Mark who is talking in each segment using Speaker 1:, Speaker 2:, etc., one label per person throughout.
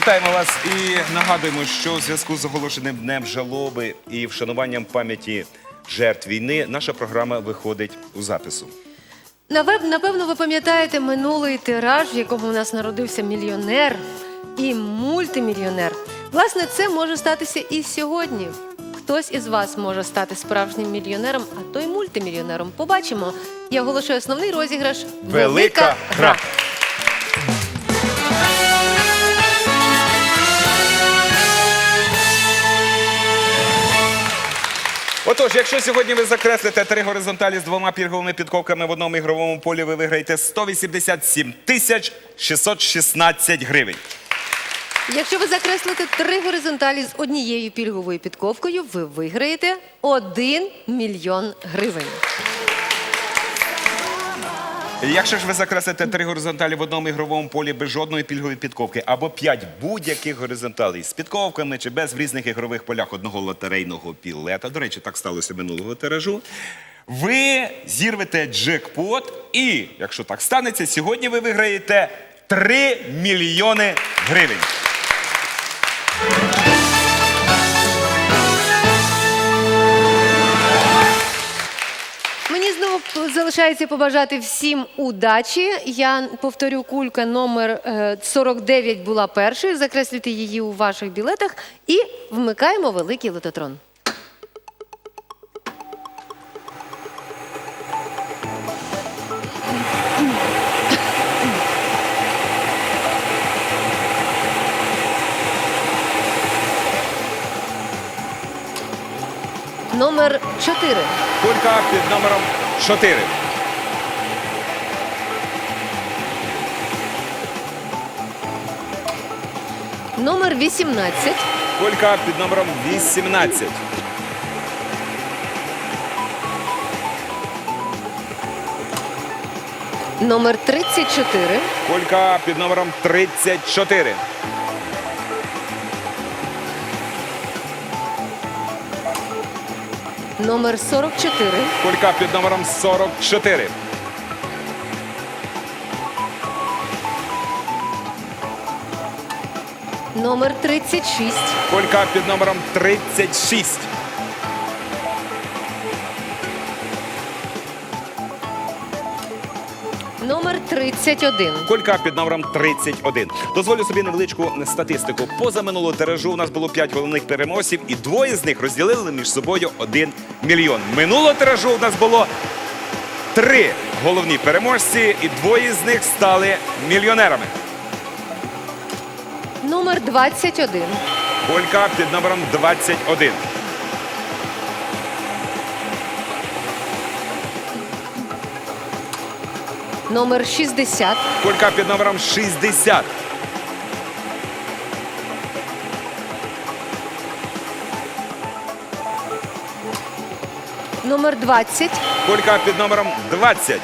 Speaker 1: Вітаємо вас і нагадуємо, що у зв'язку з оголошеним днем жалоби і вшануванням пам'яті жертв війни наша програма виходить у запису.
Speaker 2: Наве- Напевно, ви пам'ятаєте минулий тираж, в якому у нас народився мільйонер і мультимільйонер. Власне, це може статися і сьогодні. Хтось із вас може стати справжнім мільйонером, а то й мультимільйонером. Побачимо. Я оголошую основний розіграш
Speaker 1: Велика гра. Отож, якщо сьогодні ви закреслите три горизонталі з двома пільговими підковками в одному ігровому полі, ви виграєте 187 тисяч 616 гривень.
Speaker 2: Якщо ви закреслите три горизонталі з однією пільговою підковкою, ви виграєте 1 мільйон гривень.
Speaker 1: Якщо ж ви закреслите три горизонталі в одному ігровому полі без жодної пільгової підковки, або п'ять будь-яких горизонталей з підковками чи без в різних ігрових полях одного лотерейного білета, до речі, так сталося минулого тиражу, ви зірвете джекпот, і якщо так станеться, сьогодні ви виграєте 3 мільйони гривень.
Speaker 2: Залишається побажати всім удачі. Я повторю, кулька номер е, 49 була першою. Закреслюйте її у ваших білетах і вмикаємо великий лототрон. Номер 4.
Speaker 1: Кулька під номером 4.
Speaker 2: Номер 18.
Speaker 1: Кулька під номером 18.
Speaker 2: Номер 34.
Speaker 1: Кулька під номером 34.
Speaker 2: Номер 44.
Speaker 1: Кулька під номером 44.
Speaker 2: Номер 36.
Speaker 1: Кулька під номером 36.
Speaker 2: Номер 31.
Speaker 1: Кулька під номером 31. Дозволю собі невеличку статистику. Поза минулого тиражу у нас було 5 головних переможців, і двоє з них розділили між собою 1 мільйон. Минулого тиражу у нас було три головні переможці, і двоє з них стали мільйонерами.
Speaker 2: Номер 21.
Speaker 1: Кулька під номером 21.
Speaker 2: Номер 60.
Speaker 1: Кулька під номером 60.
Speaker 2: Номер 20.
Speaker 1: Кулька під номером 20.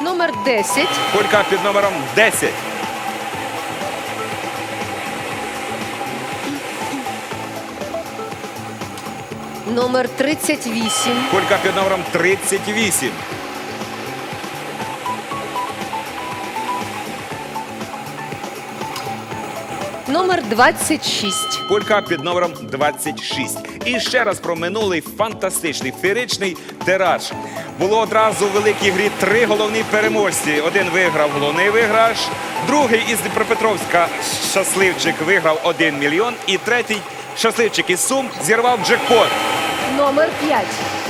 Speaker 2: Номер 10.
Speaker 1: Кулька під номером 10.
Speaker 2: Номер 38.
Speaker 1: Кулька під номером 38.
Speaker 2: Номер 26.
Speaker 1: Кулька під номером 26. І ще раз про минулий фантастичний феєричний тираж. Було одразу в великій грі три головні переможці. Один виграв головний виграш, другий із Дніпропетровська щасливчик виграв 1 мільйон. І третій щасливчик із Сум зірвав джекпот.
Speaker 2: Номер 5.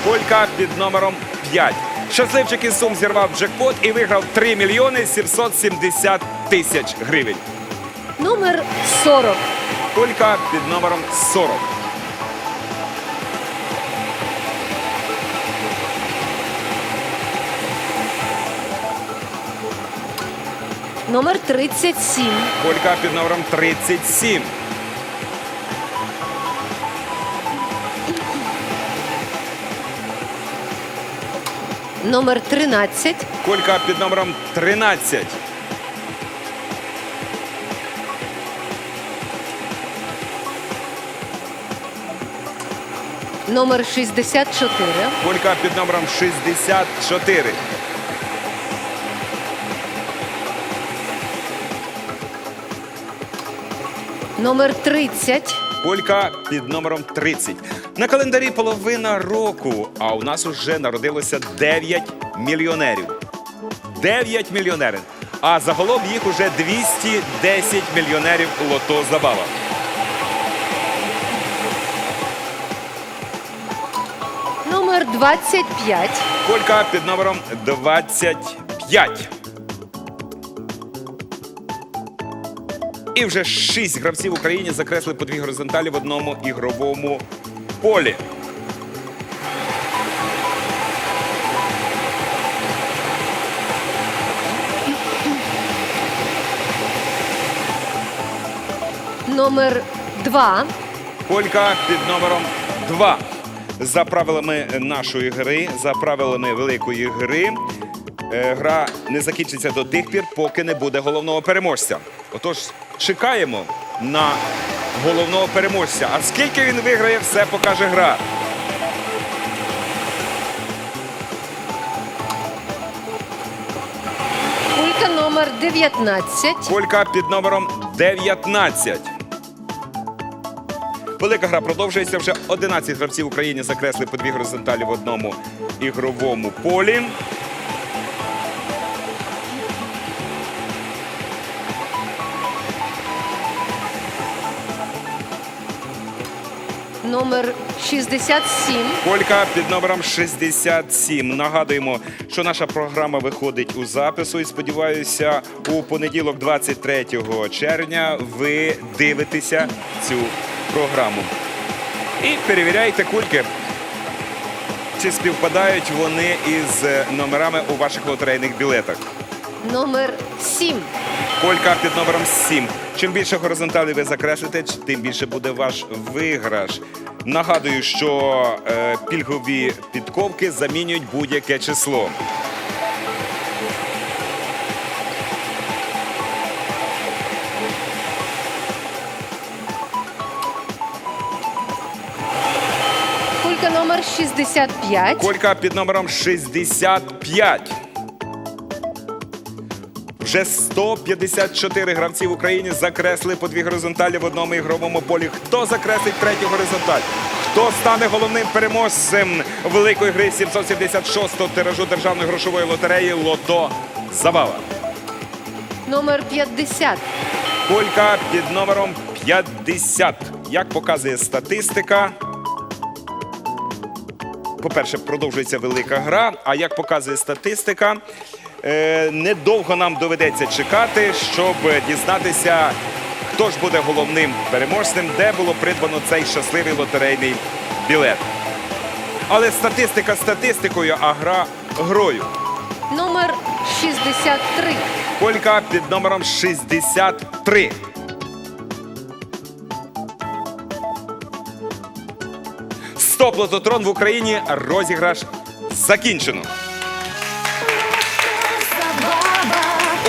Speaker 1: Кулька під номером 5. Щасливчик із Сум зірвав джекпот і виграв 3 мільйони 770 тисяч гривень.
Speaker 2: Номер 40.
Speaker 1: Кулька під номером 40.
Speaker 2: Номер 37.
Speaker 1: Кулька під номером 37.
Speaker 2: Номер 13.
Speaker 1: Кулька під номером 13.
Speaker 2: Номер 64.
Speaker 1: Кулька під номером 64.
Speaker 2: Номер 30.
Speaker 1: Кулька під номером 30. На календарі половина року, а у нас уже народилося 9 мільйонерів. 9 мільйонерів. А загалом їх уже 210 мільйонерів лото забава.
Speaker 2: Номер 25.
Speaker 1: Кулька під номером 25. І вже шість гравців в Україні закресли по дві горизонталі в одному ігровому полі.
Speaker 2: Номер 2.
Speaker 1: Колька під номером 2. За правилами нашої гри, за правилами великої гри, е, гра не закінчиться до тих пір, поки не буде головного переможця. Отож, чекаємо на головного переможця. А скільки він виграє, все покаже гра.
Speaker 2: Кулька номер 19.
Speaker 1: Колька під номером 19. Велика гра продовжується. Вже 11 гравців в Україні закресли по дві горизонталі в одному ігровому полі.
Speaker 2: Номер 67.
Speaker 1: Колька під номером 67. Нагадуємо, що наша програма виходить у запису. І сподіваюся, у понеділок, 23 червня, ви дивитеся цю програму. І перевіряйте кульки. Чи співпадають вони із номерами у ваших лотерейних білетах?
Speaker 2: Номер 7.
Speaker 1: Колька під номером 7. Чим більше горизонталей ви закреслите, ч- тим більше буде ваш виграш. Нагадую, що е, пільгові підковки замінюють будь-яке число.
Speaker 2: Кулька номер 65.
Speaker 1: Колька під номером 65. Вже 154 гравці в Україні закресли по дві горизонталі в одному ігровому полі. Хто закреслить третю горизонталь? Хто стане головним переможцем великої гри 776-го тиражу державної грошової лотереї Лото Забава?
Speaker 2: Номер 50.
Speaker 1: Колька під номером 50. Як показує статистика, по-перше, продовжується велика гра. А як показує статистика, е, недовго нам доведеться чекати, щоб дізнатися, хто ж буде головним переможцем, де було придбано цей щасливий лотерейний білет. Але статистика статистикою, а гра грою.
Speaker 2: Номер 63.
Speaker 1: Колька під номером 63. Стоп лототрон в Україні розіграш закінчено.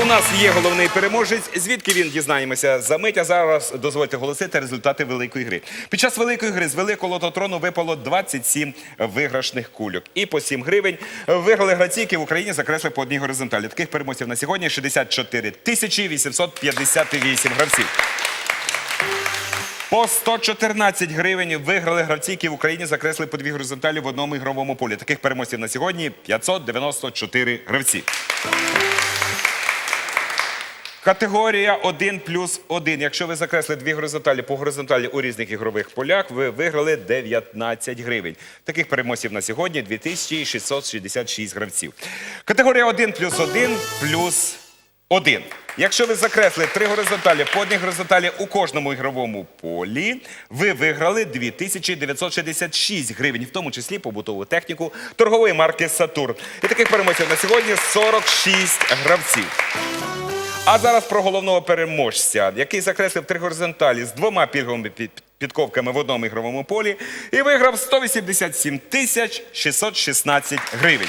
Speaker 1: У нас є головний переможець. Звідки він дізнаємося за мить. А зараз дозвольте оголосити результати великої гри. Під час великої гри з великого лототрону випало 27 виграшних кульок. І по 7 гривень виграли гравці, які в Україні закресли по одній горизонталі. Таких переможців на сьогодні 64 тисячі 858 гравців. По 114 гривень виграли гравці, які в Україні закресли по дві горизонталі в одному ігровому полі. Таких переможців на сьогодні 594 гравці. Категорія 1 плюс 1. Якщо ви закресли дві горизонталі по горизонталі у різних ігрових полях, ви виграли 19 гривень. Таких переможців на сьогодні 2666 гравців. Категорія 1 плюс 1 плюс 1. Якщо ви закресли три горизонталі по одній горизонталі у кожному ігровому полі, ви виграли 2966 гривень, в тому числі побутову техніку торгової марки Сатурн. І таких переможців на сьогодні 46 гравців. А зараз про головного переможця, який закреслив три горизонталі з двома пільговими під- підковками в одному ігровому полі і виграв 187 тисяч 616 гривень.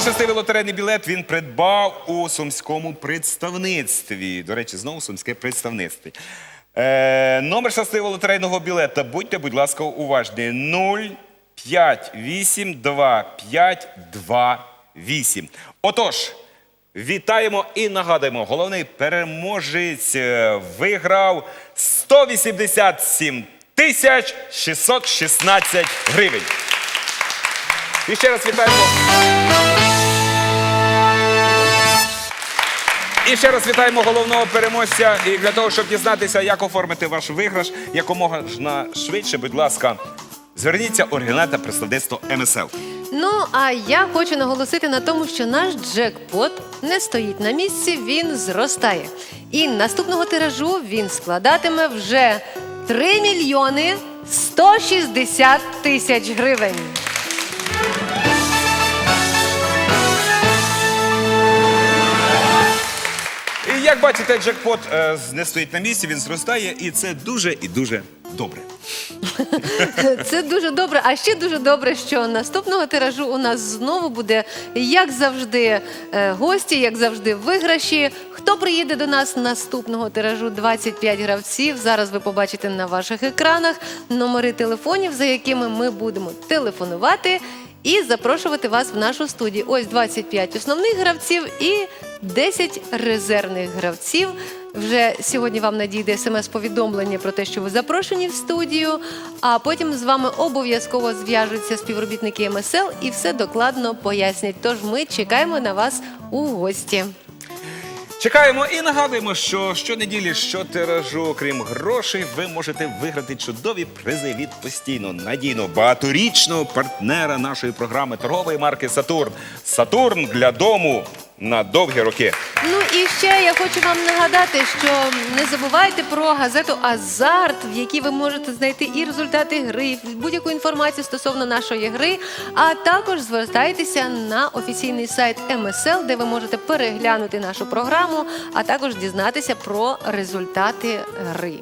Speaker 1: Свій щасливий лотерейний білет він придбав у сумському представництві. До речі, знову сумське представництво. Е, номер щасливого лотерейного білета. Будьте, будь ласка, уважні. 0 5 8 2 5 2 8. Отож, вітаємо і нагадуємо, головний переможець е, виграв 187 тисяч 616 гривень. І ще раз вітаємо. І ще раз вітаємо головного переможця. І для того, щоб дізнатися, як оформити ваш виграш, якомога ж на швидше, будь ласка, зверніться оригінальне представництво МСЛ.
Speaker 2: Ну а я хочу наголосити на тому, що наш джекпот не стоїть на місці, він зростає. І наступного тиражу він складатиме вже 3 мільйони 160 тисяч гривень.
Speaker 1: Як бачите, джекпот е, не стоїть на місці, він зростає, і це дуже і дуже добре.
Speaker 2: Це дуже добре. А ще дуже добре, що наступного тиражу у нас знову буде, як завжди, е, гості, як завжди, виграші. Хто приїде до нас наступного тиражу? 25 гравців. Зараз ви побачите на ваших екранах номери телефонів, за якими ми будемо телефонувати. І запрошувати вас в нашу студію. Ось 25 основних гравців і 10 резервних гравців. Вже сьогодні вам надійде смс-повідомлення про те, що ви запрошені в студію. А потім з вами обов'язково зв'яжуться співробітники МСЛ і все докладно пояснять. Тож ми чекаємо на вас у гості.
Speaker 1: Чекаємо і нагадуємо, що щонеділі, щотиражу, крім грошей, ви можете виграти чудові призи від постійно надійного багаторічного партнера нашої програми торгової марки Сатурн. Сатурн для дому на довгі роки.
Speaker 2: Ну і ще я хочу вам нагадати, що не забувайте про газету Азарт, в якій ви можете знайти і результати гри, і будь-яку інформацію стосовно нашої гри. А також звертайтеся на офіційний сайт МСЛ, де ви можете переглянути нашу програму, а також дізнатися про результати гри.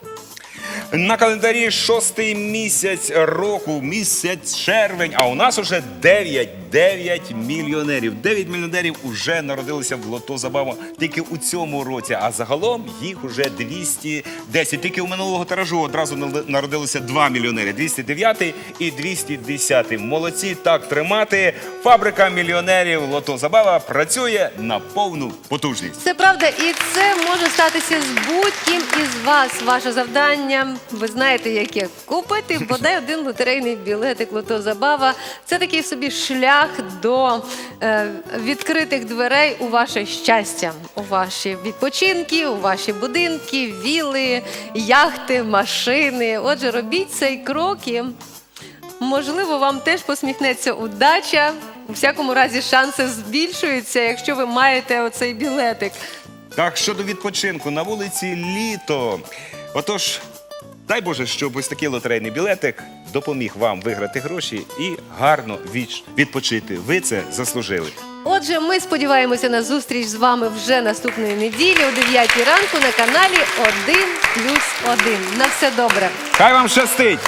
Speaker 1: На календарі шостий місяць року, місяць червень. А у нас уже 9, 9 мільйонерів. 9 мільйонерів уже народилися в лото забава тільки у цьому році. А загалом їх уже 210. Тільки у минулого тиражу одразу народилося 2 мільйонери. 209 і 210. Молодці так тримати. Фабрика мільйонерів лото забава працює на повну потужність.
Speaker 2: Це правда, і це може статися з будь-ким із вас. Ваше завдання, ви знаєте, яке купити бодай один лотерейний білетик Лото Забава. Це такий собі шлях до е, відкритих дверей у ваше щастя, у ваші відпочинки, у ваші будинки, віли, яхти, машини. Отже, робіть цей крок і Можливо, вам теж посміхнеться удача. У всякому разі, шанси збільшуються, якщо ви маєте оцей білетик.
Speaker 1: Так, щодо відпочинку, на вулиці літо. Отож, дай Боже, щоб ось такий лотерейний білетик допоміг вам виграти гроші і гарно відч- відпочити. Ви це заслужили.
Speaker 2: Отже, ми сподіваємося на зустріч з вами вже наступної неділі о 9 ранку на каналі 1 плюс 1. На все добре.
Speaker 1: Хай вам щастить!